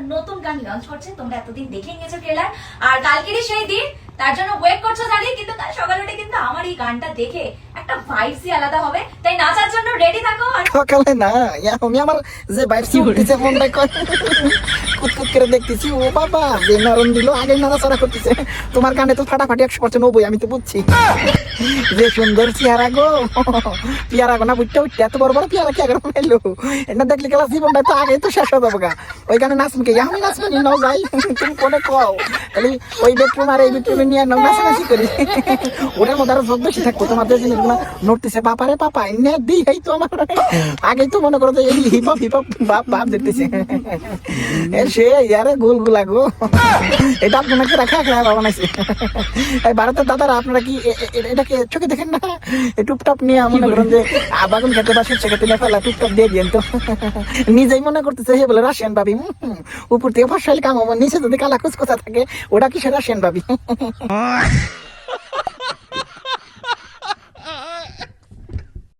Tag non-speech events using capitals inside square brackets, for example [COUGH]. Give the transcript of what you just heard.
গান লঞ্চ করছে তোমরা এতদিন দেখে নিয়েছো ট্রেলার আর কালকেরই সেই দিন তার জন্য ওয়েট করছ দাঁড়িয়ে কিন্তু কাল সকালে উঠে কিন্তু আমার এই গানটা দেখে একটা ভাইবসই আলাদা হবে। তাই নাচার জন্য রেডি থাকো আর সকালে না আমি আমার যে ভাইবসই [LAUGHS] উঠেছে মনটা কুতকুত [LAUGHS] করে দেখতেছি, ও বাবা, যে নরম দিল, আগে নাড়াচাড়া করতেছে। তোমার গানে তো ফাটাফাটি একশো পার্সেন্ট ওবই আমি তো বুঝছি। যে সুন্দর চেহারা গো। পেয়ারা গো না, বুঝতে উঠতে এত বড় বড় পেয়ারা কি আগে বানাইলো এটা দেখলে গেলা জীবনটা তো আগে তো শেষ যাব গা। ওই গানে নাচন কে? আমি নাচবো নি, নাও যাই তুমি কোনে কও। খালি ওই বেডরুম আর এই বেডরুমে নিয়ে নাও, নাচানাচি করি। ওটার মধ্যে আরও যোগ বেশি থাকতো। তোমাদের জিনিসগুলো নড়তেছে, বাপারে পাপা, এনে দিই এই তো আমার। আগেই তো মনে করো যে হিপ হপ হিপ হপ বাপ বাপ দেখতেছে। এ সে ইয়ারে গোল গো এটা আপনাকে রাখা এই ভারতের দাদারা, আপনারা কি চোখে দেখেন না? এই টুপটাপ নিয়ে মনে করেন যে আবাগুন বাগুন খেতে পাশে ফেলা, টুপটাপ দিয়ে দিয়েন তো। নিজেই মনে করতেছে, হে বলে রাশিয়ান ভাবি। উপর থেকে ফসল কাম আমার নিচে যদি কালা কুচকোচা থাকে, ওটা কিসের রাশিয়ান ভাবি?